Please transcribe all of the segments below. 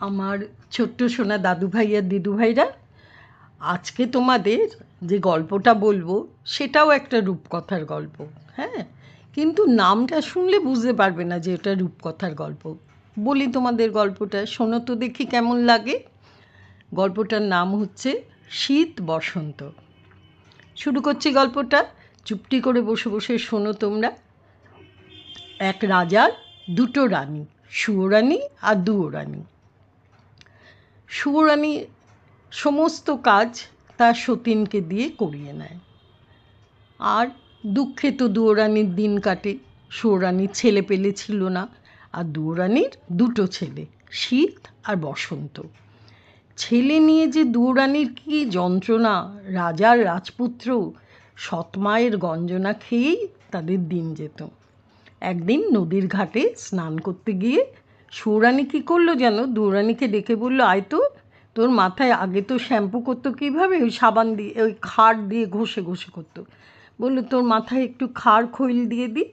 আমার ছোট্ট সোনা দাদু ভাই আর দিদু ভাইরা, আজকে তোমাদের যে গল্পটা বলব, সেটাও একটা রূপকথার গল্প হ্যাঁ? কিন্তু নামটা শুনলে বুঝতে পারবে না যে এটা রূপকথার গল্প। বলি তোমাদের গল্পটা, শোনো তো দেখি কেমন লাগে। গল্পটার নাম হচ্ছে শীত বসন্ত। শুরু করছি গল্পটা, চুপটি করে বসে বসে শোনো তোমরা। এক রাজার দুটো রানী সুয়োরানী আর দুয়োরানী। সুয়োরানী সমস্ত কাজ তার সতীনকে দিয়ে করিয়ে নেয়। আর দুঃখে তো দুয়োরানীর দিন কাটে। সুয়োরানীর ছেলে পেলে ছিল না, আর দুয়োরানীর দুটো ছেলে, শীত আর বসন্ত। ছেলে নিয়ে যে দুয়োরানীর কী যন্ত্রণা, রাজার রাজপুত্র সৎমায়ের গঞ্জনা খেয়েই তাদের দিন যেত। একদিন নদীর ঘাটে স্নান করতে গিয়ে সৌরানী কী করল যেন দুরানীকে ডেকে বলল, আয় তো, তোর মাথায় আগে তো শ্যাম্পু করতো কীভাবে? ওই সাবান দিয়ে, ওই খার দিয়ে ঘষে ঘষে করতো। বলল, তোর মাথায় একটু খার খৈল দিয়ে দিই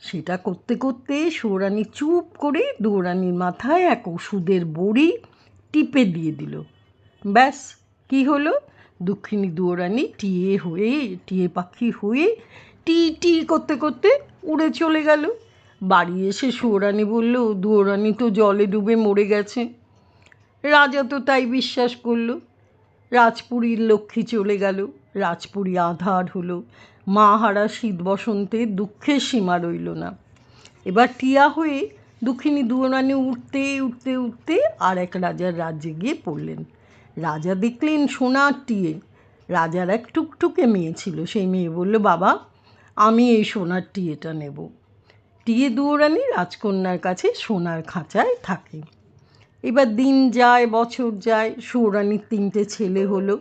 সেটা করতে করতে সৌরানি চুপ করে দৌড়ানির মাথায় এক ওষুধের বড়ি টিপে দিয়ে দিল। ব্যাস, কি হলো? দক্ষিণী দৌড়ানি টিয়ে হয়ে, টিয়ে পাখি হয়ে টি টি করতে করতে উড়ে চলে গেল। বাড়ি এসে সৌরানী বলল, দুয়োরানি তো জলে ডুবে মরে গেছে। রাজা তো তাই বিশ্বাস করল। রাজপুরীর লক্ষ্মী চলে গেল। রাজপুরী আধার হলো। মা হারা শীত বসন্তে দুঃখের সীমা রইল না। এবার টিয়া হয়ে দুঃখিনী দুয়োরানি উঠতে উঠতে উঠতে আর এক রাজার রাজ্যে গিয়ে পড়লেন। রাজা দেখলেন সোনার টিয়ে। রাজার এক টুকটুকে মেয়ে ছিল। সেই মেয়ে বলল, বাবা, আমি এই সোনার টিয়েটা নেব। টিয়ে দুয়োরানি রাজকন্যার কাছে সোনার খাঁচায় থাকে। এবার দিন যায়, বছর যায়, সৌরানির তিনটে ছেলে হলো।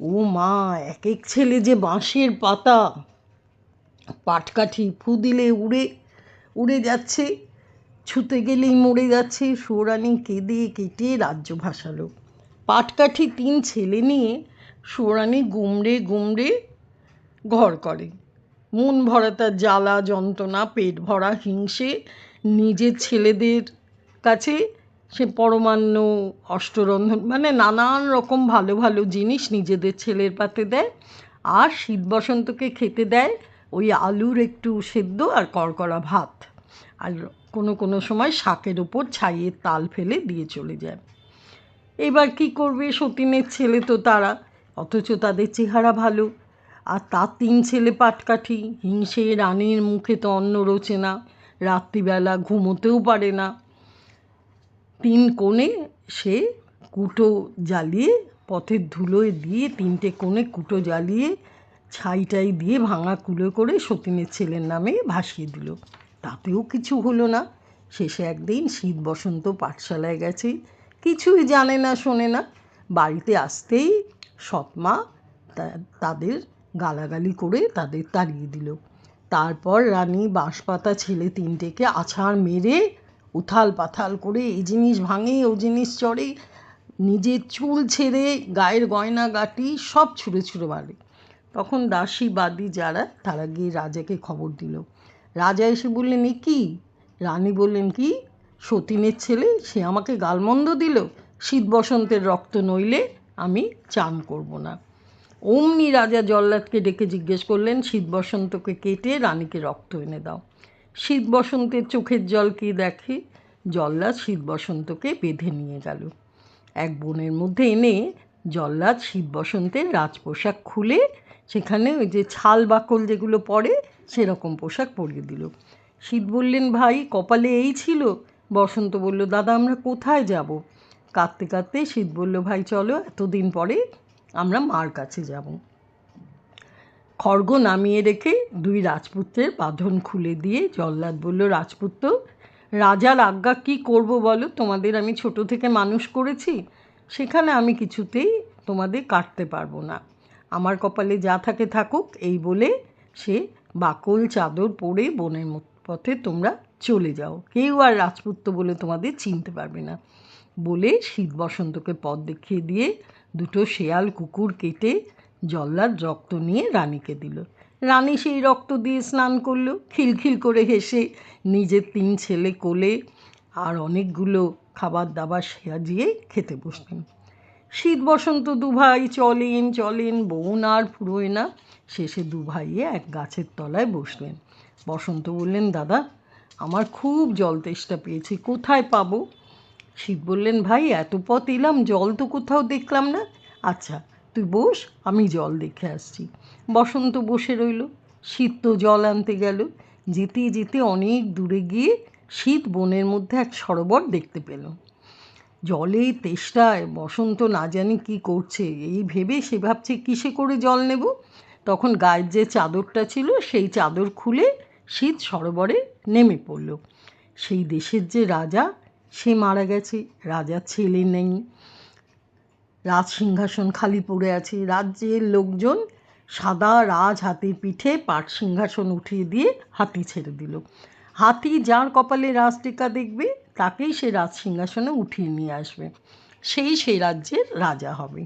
ও মা এক এক ছেলে যে বাঁশের পাতা। পাটকাঠি ফু দিলে উড়ে উড়ে যাচ্ছে। ছুতে গেলেই মরে যাচ্ছে, সৌরানি কেঁদে কেটে রাজ্য ভাসালো। পাটকাঠি তিন ছেলে নিয়ে সৌরানি গুমড়ে গুমড়ে ঘর করে। মন ভরা তার জ্বালা, যন্ত্রণা, পেট ভরা হিংসে নিজের ছেলেদের কাছে সে পরমান্ন অষ্টরন্ধন মানে নানান রকম ভালো ভালো জিনিস নিজেদের ছেলের পাতে দেয় আর শীত বসন্তকে খেতে দেয় ওই আলুর একটু সেদ্ধ আর কড়কড়া ভাত। আর কোনো কোনো সময় শাকের ওপর ছাইয়ের তাল ফেলে দিয়ে চলে যায়। এবার কি করবে সতীনের ছেলে তো তারা, অথচ তাদের চেহারা ভালো। আর তার তিন ছেলে পাটকাঠি, হিংসে রানীর মুখে তো অন্ন রোচে না, রাত্রিবেলা ঘুমোতেও পারে না। তিন কোণে সে কুটো জ্বালিয়ে পথের ধুলোয় দিয়ে তিনটে কোণে কুটো জ্বালিয়ে ছাইটাই দিয়ে ভাঙা কুলো করে সতীনের ছেলের নামে ভাসিয়ে দিল। তাতেও কিছু হলো না। শেষে একদিন শীত বসন্ত পাঠশালায় গেছে। কিছুই জানে না, শোনে না। বাড়িতে আসতেই সৎমা তাদের গালাগালি করে তাদের তাড়িয়ে দিল। তারপর রানী বাঁশপাতা ছেলে তিনটেকে আছাড় মেরে উথাল পাথাল করে এই জিনিস ভাঙে, ও জিনিস চড়ে, নিজের চুল ছেড়ে, গায়ের গয়না গাটি, সব ছুঁড়ে ছুঁড়ে মারে। তখন দাসী বাদী যারা, তারা গিয়ে রাজাকে খবর দিল। রাজা এসে বললেন, এ কী? রানী বললেন, কি? সতীনের ছেলে, সে আমাকে গালমন্দ দিল? শীত বসন্তের রক্ত নইলে আমি চান করব না। অমনি রাজা জল্লাদকে ডেকে জিজ্ঞেস করলেন, শীত বসন্তকে কেটে রানীকে রক্ত এনে দাও। শীত বসন্তের চোখের জল কি দেখে? জল্লাদ শীত বসন্তকে বেঁধে নিয়ে গেল। এক বনের মধ্যে এনে জল্লাদ শীত বসন্তের রাজপোশাক খুলে, সেখানে ওই যে ছাল বাকল যেগুলো পরে সেরকম পোশাক পরিয়ে দিল। শীত বললেন, ভাই, কপালে এই ছিল? বসন্ত বলল, দাদা, আমরা কোথায় যাব? কাঁদতে কাঁদতে শীত বলল, ভাই, চলো, এতদিন পরে আমরা মার কাছে যাব। খড়গ নামিয়ে রেখে দুই রাজপুত্রের বাঁধন খুলে দিয়ে জল্লাদ বলল, রাজপুত্র, রাজার আজ্ঞা কি করব বলো? তোমাদের আমি ছোট থেকে মানুষ করেছি, সেখানে আমি কিছুতেই তোমাদের কাটতে পারব না। আমার কপালে যা থাকে থাকুক, এই বলে সে বাকল চাদর পরে বনের পথে তোমরা চলে যাও। কেউ আর রাজপুত্র বলে তোমাদের চিনতে পারবে না। বলে শীত বসন্তকে পথ দেখিয়ে দিয়ে দুটো শেয়াল কুকুর কেটে জল্লাদ রক্ত নিয়ে রানীকে দিল। রানী সেই রক্ত দিয়ে স্নান করল, খিলখিল করে হেসে নিজের তিন ছেলে কোলে আর অনেকগুলো খাবার দাবার সাজিয়ে খেতে বসলেন। শীত বসন্ত দু ভাই চলেন চলেন বোন আর ফুরোয় না। শেষে দু ভাইয়ে এক গাছের তলায় বসলেন। বসন্ত বললেন, দাদা, আমার খুব জল তেষ্টা পেয়েছে, কোথায় পাবো? শীত বললেন ভাই, এত পথ এলাম, জল তো কোথাও দেখলাম না। আচ্ছা তুই বস, আমি জল দেখে আসছি। বসন্ত বসে রইল, শীত তো জল আনতে গেল। যেতে যেতে অনেক দূরে গিয়ে শীত বনের মধ্যে এক সরোবর দেখতে পেল জলে তেষ্টায় বসন্ত না জানি কী করছে, এই ভেবে সে ভাবছে, কিসে করে জল নেব? তখন গায়ের যে চাদরটা ছিল, সেই চাদর খুলে শীত সরোবরে নেমে পড়ল। সেই দেশের যে রাজা সে মারা গেছে, রাজার ছেলে নেই। রাজ সিংহাসন খালি পড়ে আছে। রাজ্যের লোকজন সাদা রাজ হাতির পিঠে পাট সিংহাসন উঠিয়ে দিয়ে হাতি ছেড়ে দিল। হাতি যার কপালে রাজ টিকা দেখবে, তাকেই সে রাজ সিংহাসনে উঠিয়ে নিয়ে আসবে। সেই সেই রাজ্যের রাজা হবে।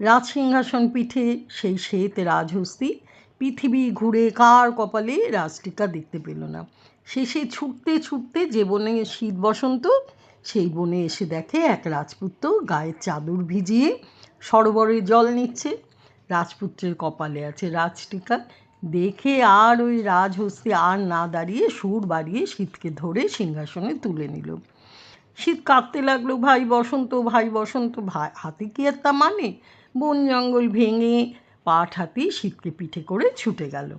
রাজ সিংহাসন পিঠে সেই শ্বেত রাজহস্তি পৃথিবী ঘুরে কার কপালে রাজটিকা দেখতে পেল না। শেষে ছুটতে ছুটতে যে বনে শীত বসন্ত সেই বনে এসে দেখে এক রাজপুত্র গায়ের চাদর ভিজিয়ে সরোবরে জল নিচ্ছে। রাজপুত্রের কপালে আছে রাজটিকা। দেখে আর ওই রাজহস্তি আর না দাঁড়িয়ে সুর বাড়িয়ে শীতকে ধরে সিংহাসনে তুলে নিল। শীত কাঁদতে লাগল, ভাই বসন্ত ভাই বসন্ত, ভাই, হাতি কি আর তা মানে? বন জঙ্গল ভেঙে পাট হাতি শীতকে পিঠে করে ছুটে গেল।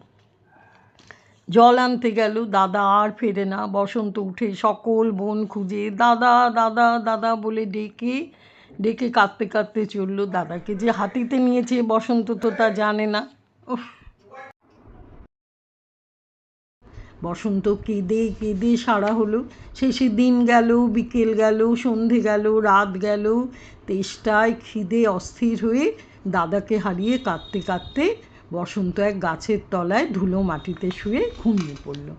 জল আনতে গেল, দাদা আর ফেরে না। বসন্ত উঠে সকল বন খুঁজে, দাদা দাদা দাদা বলে ডেকে ডেকে কাঁদতে কাঁদতে চলল দাদাকে। যে হাতিতে নিয়েছে বসন্ত তো তা জানে না। বসন্ত কেঁদে কেঁদে সারা হলো। শেষে দিন গেল, বিকেল গেল, সন্ধে গেল, রাত গেল। তেষ্টায় খিদে অস্থির হয়ে দাদাকে হারিয়ে কাঁদতে কাঁদতে বসন্ত এক গাছের তলায় ধুলো মাটিতে শুয়ে ঘুমিয়ে পড়ল।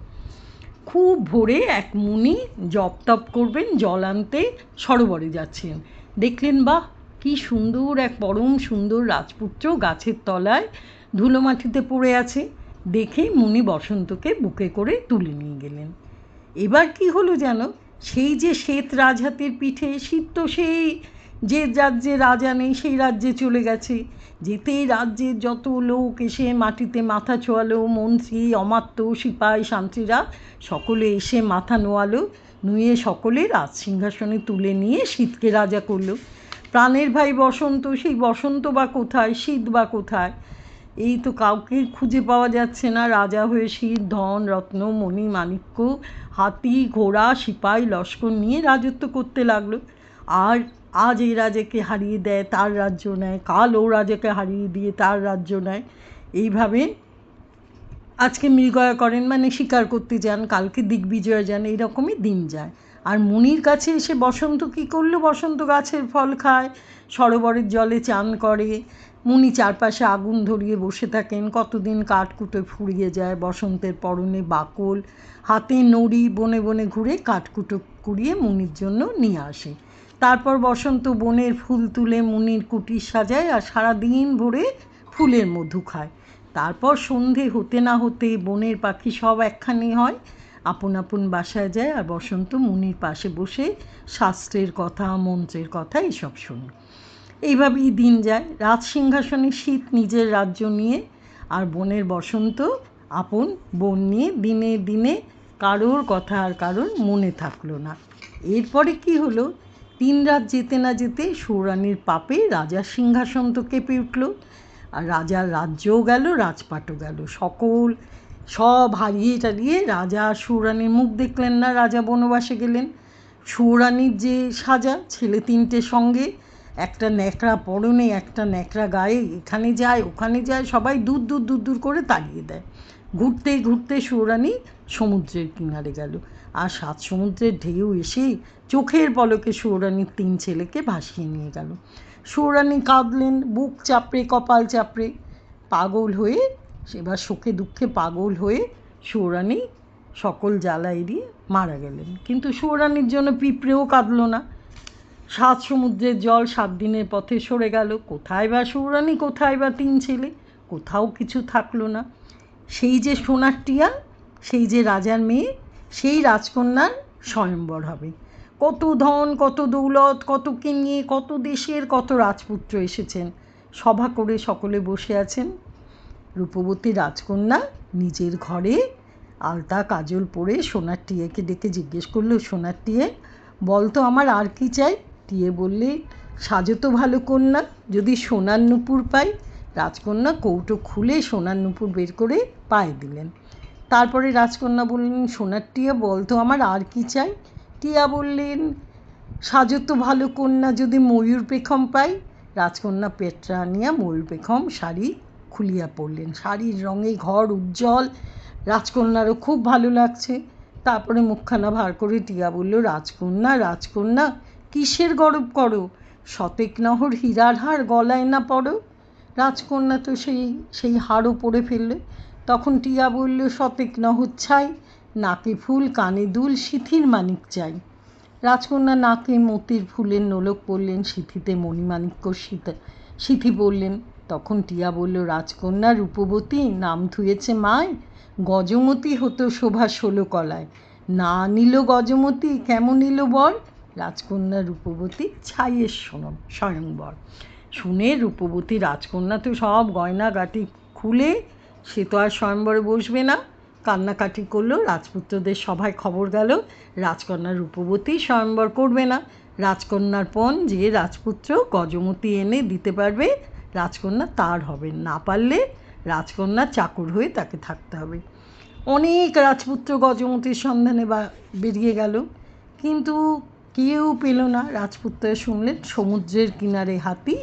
খুব ভোরে এক মুনি জপ তপ করবেন, জল আনতে সরোবরে যাচ্ছেন। দেখলেন, বাহ, কি সুন্দর এক পরম সুন্দর রাজপুত্র গাছের তলায় ধুলো মাটিতে পড়ে আছে। দেখে মুনি বসন্তকে বুকে করে তুলে নিয়ে গেলেন। এবার কি হলো যেন সেই যে শ্বেত রাজহাতের পিঠে শীত তো সেই যে রাজ্যে রাজা নেই, সেই রাজ্যে চলে গেছে। যেতেই রাজ্যের যত লোক এসে মাটিতে মাথা ছোয়ালো, মন্ত্রী, অমাত্য সিপাই শান্তিরা সকলে এসে মাথা নোয়ালো, নুয়ে সকলে রাজ সিংহাসনে তুলে নিয়ে শীতকে রাজা করল। প্রাণের ভাই বসন্ত, সেই বসন্ত বা কোথায়, শীত বা কোথায়? এই তো কাউকে খুঁজে পাওয়া যাচ্ছে না। রাজা হয়ে শীত, ধন, রত্ন, মণি, মাণিক্য, হাতি, ঘোড়া সিপাই লস্কর নিয়ে রাজত্ব করতে লাগল। আর আজ এই রাজাকে হারিয়ে দেয়, তার রাজ্য নেয় কাল ও রাজাকে হারিয়ে দিয়ে তার রাজ্য নেয়। এইভাবে আজকে মৃগয়া করেন মানে শিকার করতে যান, কালকে দিগ্বিজয় যান, এইরকমই দিন যায়। আর মুনির কাছে এসে বসন্ত কী করল? বসন্ত গাছের ফল খায়, সরোবরের জলে চান করে। মুনি চারপাশে আগুন ধরিয়ে বসে থাকেন, কতদিন কাঠকুটো ফুরিয়ে যায় বসন্তের পরনে বাকল। হাতে নড়ি, বনে বনে ঘুরে কাঠকুটো কুড়িয়ে মুনির জন্য নিয়ে আসে। তারপর বসন্ত বনের ফুল তুলে মুনির কুটির সাজায় আর সারাদিন ভরে ফুলের মধু খায়। তারপর সন্ধে হতে না হতে বনের পাখি সব একখানি হয়। আপন আপন বাসায় যায় আর বসন্ত মুনির পাশে বসে শাস্ত্রের কথা, মন্ত্রের কথা এসব শোনে। এইভাবেই দিন যায়। রাজ সিংহাসনে শীত নিজের রাজ্য নিয়ে আর বনের বসন্ত আপন বন নিয়ে দিনে দিনে কারোর কথা আর কারোর মনে থাকল না। এরপরে কি হলো? তিন রাত যেতে না যেতে সৌরানীর পাপে রাজার সিংহাসন তো কেঁপে উঠল। আর রাজার রাজ্যও গেল, রাজপাটও গেল। সকল, সব হারিয়ে টারিয়ে রাজা সৌরানীর মুখ দেখলেন না, রাজা বনবাসে গেলেন। সৌরানীর যে সাজা, ছেলে তিনটে সঙ্গে, একটা ন্যাকড়া পরনে, একটা ন্যাকড়া গায়ে, এখানে যায়, ওখানে যায়, সবাই দূর দূর দূর দূর করে তাড়িয়ে দেয়। ঘুরতে ঘুরতে সৌরানী সমুদ্রের কিনারে গেল। আর সাত সমুদ্রের ঢেউ এসে চোখের পলকে সৌরানীর তিন ছেলেকে ভাসিয়ে নিয়ে গেল। সৌরানী কাঁদলেন, বুক চাপড়ে, কপাল চাপড়ে। পাগল হয়ে সেবার শোকে দুঃখে পাগল হয়ে সৌরানী সকল জ্বালা এড়িয়ে মারা গেলেন। কিন্তু সৌরানীর জন্য পিঁপড়েও কাঁদল না। সাত সমুদ্রের জল সাত দিনের পথে সরে গেল। কোথায় বা সৌরানী, কোথায় বা তিন ছেলে? কোথাও কিছু থাকল না। সেই যে সোনার টিয়া, সেই যে রাজার মেয়ে, সেই রাজকন্যার স্বয়ম্বর হবে। কত ধন, কত দৌলত, কত নিয়ে কত দেশের, কত রাজপুত্র এসেছেন। সভা করে সকলে বসে আছেন। রূপবতী রাজকন্যা নিজের ঘরে আলতা কাজল পরে সোনার টিয়েকে ডেকে জিজ্ঞেস করল, সোনার টিয়ে বলতো আমার আর কি চাই? টিয়ে বললে, সাজো তো ভালো কন্যা, যদি সোনার নুপুর পাই রাজকন্যা কৌটো খুলে সোনার নুপুর বের করে পায়ে দিলেন। তারপরে রাজকন্যা বললেন, সোনার টিয়া বলতো আমার, আর কি চাই? টিয়া বললেন, সাজো তো ভালো কন্যা, যদি ময়ূর পেখম পাই। রাজকন্যা পেটরা আনিয়া ময়ূর পেখম শাড়ি খুলিয়া পড়লেন। শাড়ির রঙে ঘর উজ্জ্বল, রাজকন্যারও খুব ভালো লাগছে। তারপরে মুখখানা ভার করে টিয়া বলল, রাজকন্যা রাজকন্যা, কিসের গরব করো? শতেক নহর হীরার হার গলায় না পড়ো? রাজকন্যা তো সেই সেই হারও পরে ফেললে। তখন টিয়া বলল শতেক নহর ছাই নাকে ফুল, কানে দুল, সিথির মানিক চাই। রাজকন্যা নাকে মতির ফুলের নোলক পরলেন, সিথিতে মণিমাণিক্য সীতা। সিথি বললেন, তখন টিয়া বলল, রাজকন্যা রূপবতী, নাম ধুয়েছে মায়, গজমতী হতো শোভা ষোলো কলায়। না নিল গজমতী, কেমন নিল বর? রাজকন্যা রূপবতী, ছাইয়ের শোনন স্বয়ংবর শুনে রূপবতী রাজকন্যা তো সব গয়নাগাটি খুলে সে তো আর স্বয়ংবরে বসবে না। কান্নাকাটি করল রাজপুত্রদের সভায় খবর গেল, রাজকন্যা রূপবতী স্বয়ংবর করবে না। রাজকন্যার পণ যে রাজপুত্র গজমতী এনে দিতে পারবে, রাজকন্যা তার হবে। না পারলে রাজকন্যা চাকর হয়ে তাকে থাকতে হবে। অনেক রাজপুত্র গজমতির সন্ধানে বা বেরিয়ে গেল। কিন্তু কেউ পেল না। রাজপুত্র শুনলেন সমুদ্রের কিনারে হাতি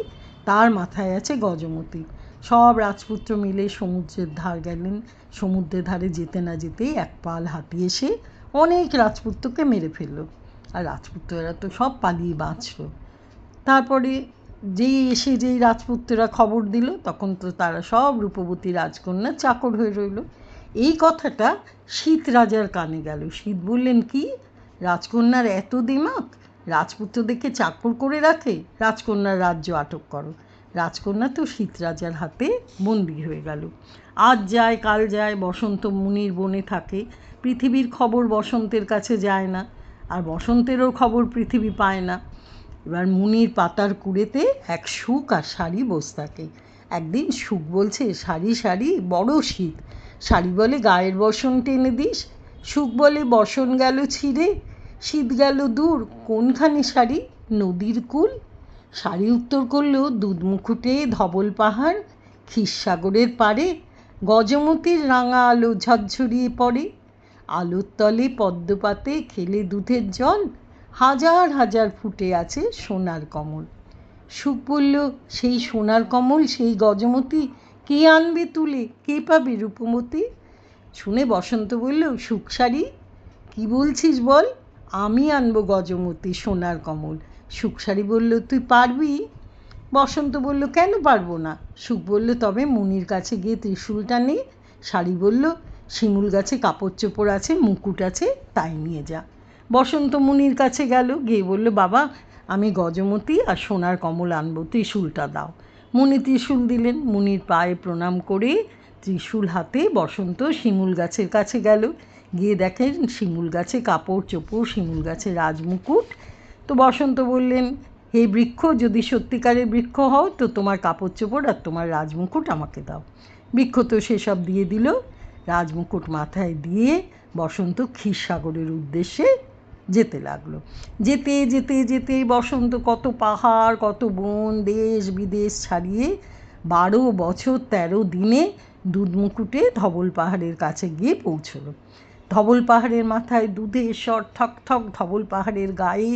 তার মাথায় আছে গজমতি। সব রাজপুত্র মিলে সমুদ্রের ধার গেলেন। সমুদ্রের ধারে যেতে না যেতেই এক পাল হাতি এসে অনেক রাজপুত্রকে মেরে ফেলল। আর রাজপুত্ররা তো সব পালিয়ে বাঁচল। তারপরে যেই এসে যেই রাজপুত্ররা খবর দিল, তখন তো তারা সব রূপবতী রাজকন্যা চাকর হয়ে রইল। এই কথাটা শীত রাজার কানে গেল। শীত বললেন, কি? রাজকন্যার এত দিমাগ? রাজপুত্রদেরকে চাকর করে রাখে, রাজকন্যার রাজ্য আটক করো। রাজকন্যা তো শীত রাজার হাতে বন্দি হয়ে গেল। আজ যায়, কাল যায়, বসন্ত মুনির বনে থাকে। পৃথিবীর খবর বসন্তের কাছে যায় না, আর বসন্তেরও খবর পৃথিবী পায় না। এবার মুনির পাতার কুড়েতে এক সুখ আর শাড়ি বস থাকে। একদিন সুখ বলছে, শাড়ি শাড়ি, বড় শীত। শাড়ি বলে গায়ের বসন টেনে দিস। সুখ বলে বসন গেল ছিঁড়ে। শীত গেল দূর, কোনখানে শাড়ি? নদীর কূল? শাড়ি উত্তর করল দুধ মুকুটে ধবল পাহাড়, ক্ষীরসাগরের পাড়ে গজমতির রাঙা আলো ঝরঝরিয়ে পড়ে। আলোর তলে পদ্মপাতে খেলে দুধের জল, হাজার হাজার ফুটে আছে সোনার কমল। সুখ বলল, সেই সোনার কমল, সেই গজমতি কে আনবে তুলে? কে পাবে রূপমতি? শুনে বসন্ত বলল, সুখ শাড়ি? কী বলছিস বল? আমি আনব গজমতি সোনার কমল। সুখ শাড়ি বলল, তুই পারবি? বসন্ত বলল, কেন পারব না? সুখ বলল, তবে মুনির কাছে গিয়ে ত্রিশূলটা নে। শাড়ি বলল, শিমুল গাছে কাপড় চোপড় আছে, মুকুট আছে, তাই নিয়ে যা। বসন্ত মুনির কাছে গেল, গিয়ে বলল, বাবা, আমি গজমতি আর সোনার কমল আনব, ত্রিশূলটা দাও। মুনি ত্রিশূল দিলেন, মুনির পায়ে প্রণাম করে ত্রিশূল হাতে বসন্ত শিমুল গাছের কাছে গেল। গিয়ে দেখেন শিমুল গাছে কাপড় চোপড়, শিমুল গাছে রাজমুকুট। তো বসন্ত বললেন, হে বৃক্ষ, যদি সত্যিকারের বৃক্ষ হও, তো তোমার কাপড় চোপড় আর তোমার রাজমুকুট আমাকে দাও। বৃক্ষ তো সেসব দিয়ে দিল। রাজমুকুট মাথায় দিয়ে বসন্ত ক্ষীরসাগরের উদ্দেশ্যে যেতে লাগল। যেতে যেতে যেতে বসন্ত কত পাহাড়, কত বন, দেশ, বিদেশ ছাড়িয়ে বারো বছর তেরো দিনে দুধমুকুটে ধবল পাহাড়ের কাছে গিয়ে পৌঁছলো। ধবল পাহাড়ের মাথায় দুধের স্বর ঠক ঠক, ধবল পাহাড়ের গায়ে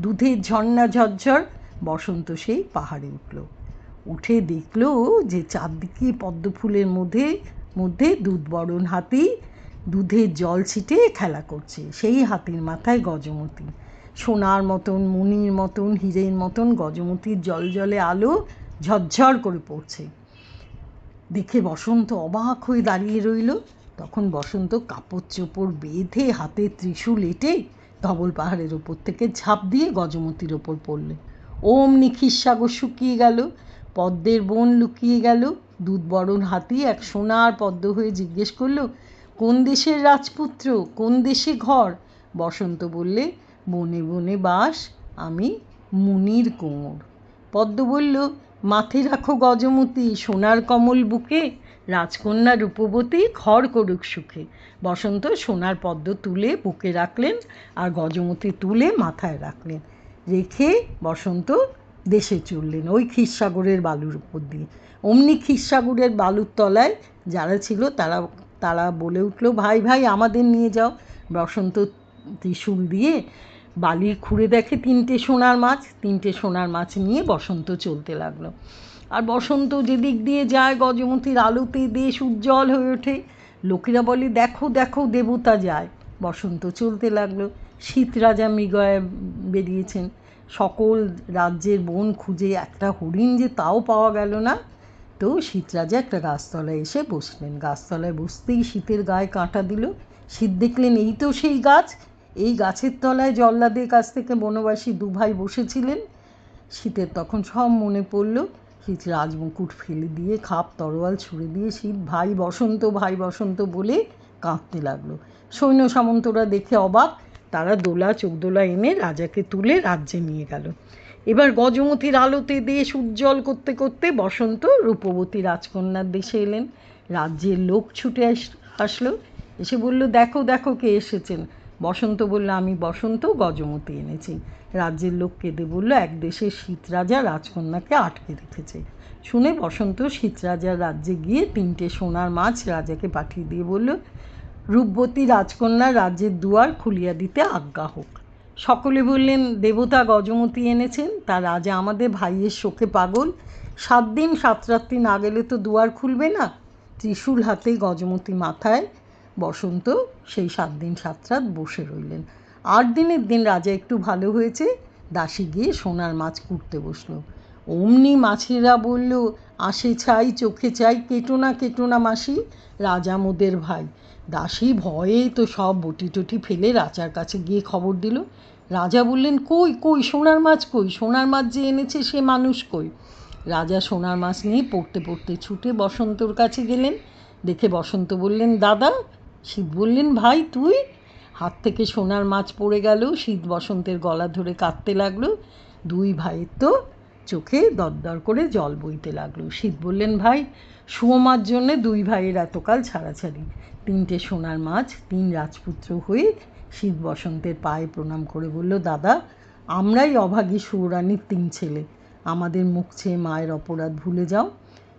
দুধের ঝর্ণা ঝরঝর। বসন্ত সেই পাহাড়ে উঠল। উঠে দেখল যে চারদিকে পদ্ম ফুলের মধ্যে মধ্যে দুধ বরণ হাতি দুধের জল ছিটে খেলা করছে। সেই হাতির মাথায় গজমতি। সোনার মতন, মুনির মতন, হীরের মতন গজমতির জল জলে আলো ঝরঝর করে পড়ছে। দেখে বসন্ত অবাক হয়ে দাঁড়িয়ে রইল। তখন বসন্ত কাপড় চোপড় বেঁধে হাতে ত্রিশূল এঁটে ধবল পাহাড়ের ওপর থেকে ঝাঁপ দিয়ে গজমতির ওপর পড়লে। অমনি ক্ষীরসাগর শুকিয়ে গেল, পদ্মের বন লুকিয়ে গেল দুধ বরণ হাতি এক সোনার পদ্ম হয়ে জিজ্ঞেস করল, কোন দেশের রাজপুত্র? কোন দেশে ঘর? বসন্ত বললে, বনে বনে বাস, আমি মুনির কোমর। পদ্ম বলল, মাথে রাখো গজমতি, সোনার কমল বুকে রাজকন্যা রূপবতী ঘর করুক সুখে। বসন্ত সোনার পদ্ম তুলে বুকে রাখলেন আর গজমতি তুলে মাথায় রাখলেন। রেখে বসন্ত দেশে চললেন ওই ক্ষীরসাগরের বালুর উপর দিয়ে। অমনি ক্ষীরসাগরের বালুর তলায় যারা ছিল তারা তারা বলে উঠল, ভাই ভাই, আমাদের নিয়ে যাও। বসন্ত ত্রিশূল দিয়ে বালির খুঁড়ে দেখে তিনটে সোনার মাছ, তিনটে সোনার মাছ নিয়ে বসন্ত চলতে লাগল। আর বসন্ত যেদিক দিয়ে যায়, গজমতির আলোতে দেশ উজ্জ্বল হয়ে ওঠে। লোকেরা বলে, দেখো দেখো, দেবতা যায়। বসন্ত চলতে লাগল। শীত রাজা মৃগয়ে বেরিয়েছেন। সকল রাজ্যের বন খুঁজে একটা হরিণ যে তাও পাওয়া গেল না। তো শীতরাজা একটা গাছতলায় এসে বসলেন। গাছতলায় বসতেই শীতের গায়ে কাঁটা দিল। শীত দেখলেন, এই তো সেই গাছ। এই গাছের তলায় জল্লাদের কাছ থেকে বনবাসী দু ভাই বসেছিলেন। শীতের তখন সব মনে পড়ল। শীত রাজমুকুট ফেলে দিয়ে, খাপ তরোয়াল ছুঁড়ে দিয়ে, শীত ভাই বসন্ত ভাই বসন্ত বলে কাঁদতে লাগল। সৈন্য সামন্তরা দেখে অবাক, তারা দোলা চোখদোলা এনে রাজাকে তুলে রাজ্যে নিয়ে গেল। এবার গজমতির আলোতে দেশ উজ্জ্বল করতে করতে বসন্ত রূপবতী রাজকন্যার দেশে এলেন। রাজ্যের লোক ছুটে আসলো। এসে বলল, দেখো দেখো কে এসেছেন। বসন্ত বলল, আমি বসন্ত গজমতি এনেছি। রাজ্যের লোক কেঁদে বলল, এক দেশের শীত রাজা রাজকন্যাকে আটকে রেখেছে। শুনে বসন্ত শীত রাজার রাজ্যে গিয়ে তিনটে সোনার মাছ রাজাকে পাঠিয়ে দিয়ে বলল, রূপবতী রাজকন্যা রাজ্যের দুয়ার খুলিয়া দিতে আজ্ঞা হোক। সকলে বললেন, দেবতা গজমতি এনেছেন, তা রাজা আমাদের ভাইয়ের শোকে পাগল। সাত দিন সাত রাত্রি না গেলে তো দুয়ার খুলবে না। ত্রিশূল হাতে গজমতি মাথায়। বসন্ত সেই সাত দিন সাত রাত বসে রইলেন। আট দিনের দিন রাজা একটু ভালো হয়েছে, দাসী গিয়ে সোনার মাছ কুটতে বসল। অমনি মাছেরা বলল, আসে চাই চোখে চাই কেটো না কেটো না মাসি, রাজা মোদের ভাই। দাসী ভয়ে তো সব বটি টটি ফেলে রাজার কাছে গিয়ে খবর দিল। রাজা বললেন, কই কই, সোনার মাছ কই? সোনার মাছ যে এনেছে সে মানুষ কই? রাজা সোনার মাছ নিয়ে পড়তে পড়তে ছুটে বসন্তর কাছে গেলেন। দেখে বসন্ত বললেন, দাদা, শিব বললেন, ভাই, তুই হাত থেকে সোনার মাছ পড়ে গেল, শীত বসন্তের গলা ধরে কাঁদতে লাগল, দুই ভাইয়ের তো চোখে দরদর করে জল বইতে লাগল। শীত বললেন, ভাই সুমার জন্যে দুই ভাইয়ের এতকাল ছাড়াছাড়ি। তিনটে সোনার মাছ, তিন রাজপুত্র হয়ে শীত বসন্তের পায়ে প্রণাম করে বলল, দাদা, আমরাই অভাগী সুরানির তিন ছেলে। আমাদের মুখ ছেয়ে মায়ের অপরাধ ভুলে যাও।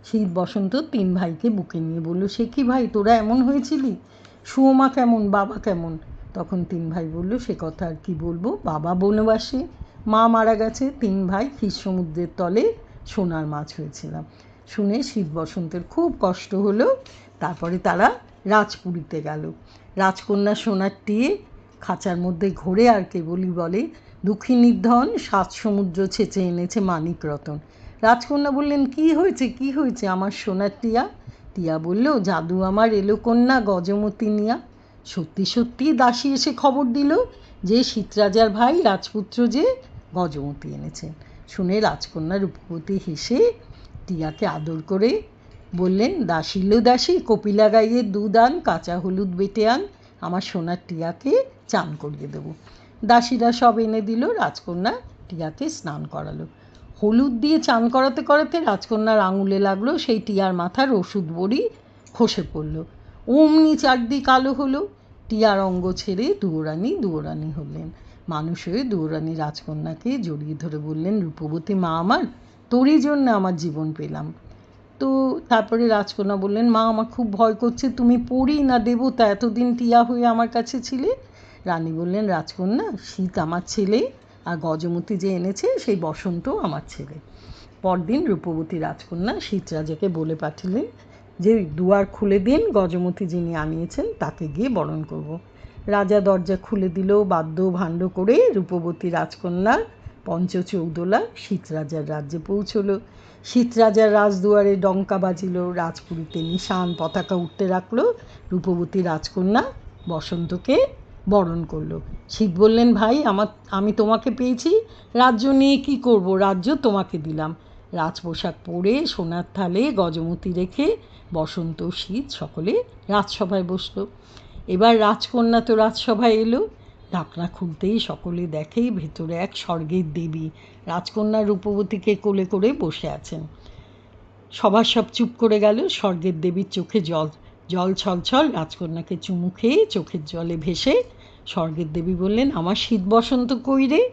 শীত বসন্ত তিন ভাইকে বুকে নিয়ে বলল, সে কি ভাই, তোরা এমন হয়েছিলি? সুমা কেমন, বাবা কেমন? তখন তিন ভাই বলল, সে কথা আর কি বলব? বাবা বনবাসে, মা মারা গেছে, তিন ভাই ক্ষীর সমুদ্রের তলে সোনার মাছ হয়েছিলাম। শুনে শীত বসন্তের খুব কষ্ট হলো, তারপরে তারা রাজপুরীতে গেল। রাজকন্যা সোনার টিয়ে খাঁচার মধ্যে ঘোরে আর কেবলই বলে, দুঃখী নির্ধন, সাত সমুদ্র ছেঁচে এনেছে মানিক রতন। রাজকন্যা বললেন, কি হয়েছে কি হয়েছে আমার সোনার টিয়া? টিয়া বলল, জাদু আমার এলো কন্যা, গজমতি নিয়া। সত্যি দাসী এসে খবর দিল যে শীতরাজার ভাই রাজপুত্র যে গজমতি এনেছেন। শুনে রাজকন্যা রূপবতী হেসে টিয়াকে আদর করে বললেন দাসিল দাসী, কপিলা গাইয়ের দুধ আন, কাঁচা হলুদ বেটে আন, আমার সোনার টিয়াকে চান করিয়ে দেবো। দাসীরা সব এনে দিল, রাজকন্যা টিয়াকে স্নান করালো। হলুদ দিয়ে চান করাতে করাতে রাজকন্যার আঙুলে লাগল সেই টিয়ার মাথার ওষুধ বড়ি খসে পড়ল। অমনি চারদিক আলো হলো। টিয়ার অঙ্গ ছেড়ে দুয়োরানি দুয়োরানি হলেন। মানুষ হয়ে দুয়োরানি রাজকন্যাকে জড়িয়ে ধরে বললেন, রূপবতী মা আমার, তোরই জন্য আমার জীবন পেলাম। তো তারপরে রাজকন্যা বললেন, মা, আমার খুব ভয় করছে, তুমি পড়ি না দেবতা এতদিন টিয়া হয়ে আমার কাছে ছিলে? রানী বললেন, রাজকন্যা, শীত আমার ছেলে, আর গজমতি যে এনেছে, সেই বসন্ত আমার ছেলে। পরদিন রূপবতী রাজকন্যা শীতরাজাকে বলে পাঠালেন যে দুয়ার খুলে দিন, গজমতি যিনি আনিয়েছেন, তাকে গিয়ে বরণ করব। রাজা দরজা খুলে দিল বাদ্য ভাণ্ড করে রূপবতী রাজকন্যা পঞ্চচৌদোলা শীতরাজার রাজ্যে পৌঁছলো। শীতরাজার রাজদুয়ারে ডঙ্কা বাজিল, রাজপুরীতে নিশান পতাকা উঠতে রাখল, রূপবতী রাজকন্যা বসন্তকে বরণ করল। শীত বললেন, ভাই, আমার, আমি তোমাকে পেয়েছি, রাজ্য নিয়ে কি করব? রাজ্য তোমাকে দিলাম। রাজপোশাক পরে সোনার থালে গজমতি রেখে বসন্ত শীত সকলে রাজসভায় বসল। এবার রাজকন্যা তো রাজসভায় এলো। ঢাকনা খুলতেই সকলে দেখেই ভেতরে এক স্বর্গের দেবী। রাজকন্যা রূপবতীকে কোলে করে বসে আছেন। সবার সব চুপ করে গেল। স্বর্গের দেবীর চোখে জল জল ছলছল রাজকন্যাকে চুমু খেয়ে চোখের জলে ভেসে স্বর্গের দেবী বললেন, আমার শীত বসন্ত কই রে?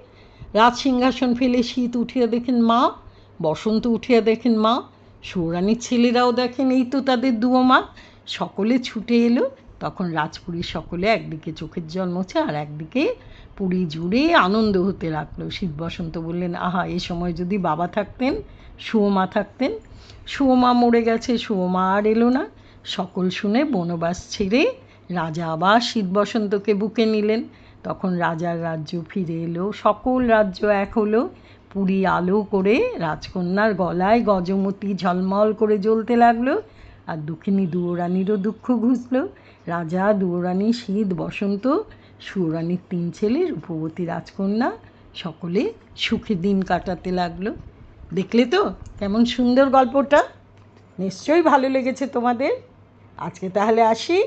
রাজ সিংহাসন ফেলে শীত উঠিয়ে দেখেন মা। বসন্ত উঠিয়া দেখেন মা সৌরানীর ছেলেরাও দেখেন এই তো তাদের দুয়ো মা। সকলে ছুটে এলো, তখন রাজপুরীর সকলে একদিকে চোখের জল মোছে আর একদিকে পুরী জুড়ে আনন্দ হতে লাগল। শীত বসন্ত বললেন, আহা, এ সময় যদি বাবা থাকতেন সুমা থাকতেন সুমা মরে গেছে সুমা আর এলো না। সকল শুনে বনবাস ছেড়ে রাজা আবার শীত বসন্তকে বুকে নিলেন। তখন রাজার রাজ্য ফিরে এলো, সকল রাজ্য এক হলো। পুরী আলো করে রাজকন্যার গলায় গজমতি ঝলমল করে জ্বলতে লাগল, আর দুঃখিনী দুয়োরানিরও দুঃখ ঘুচলো রাজা, দুয়োরানি, শীত, বসন্ত সুরানির তিন ছেলে রূপবতী রাজকন্যা সকলে সুখে দিন কাটাতে লাগল। দেখলে তো কেমন সুন্দর গল্পটা? নিশ্চয়ই ভালো লেগেছে তোমাদের। আজকে তাহলে আসি।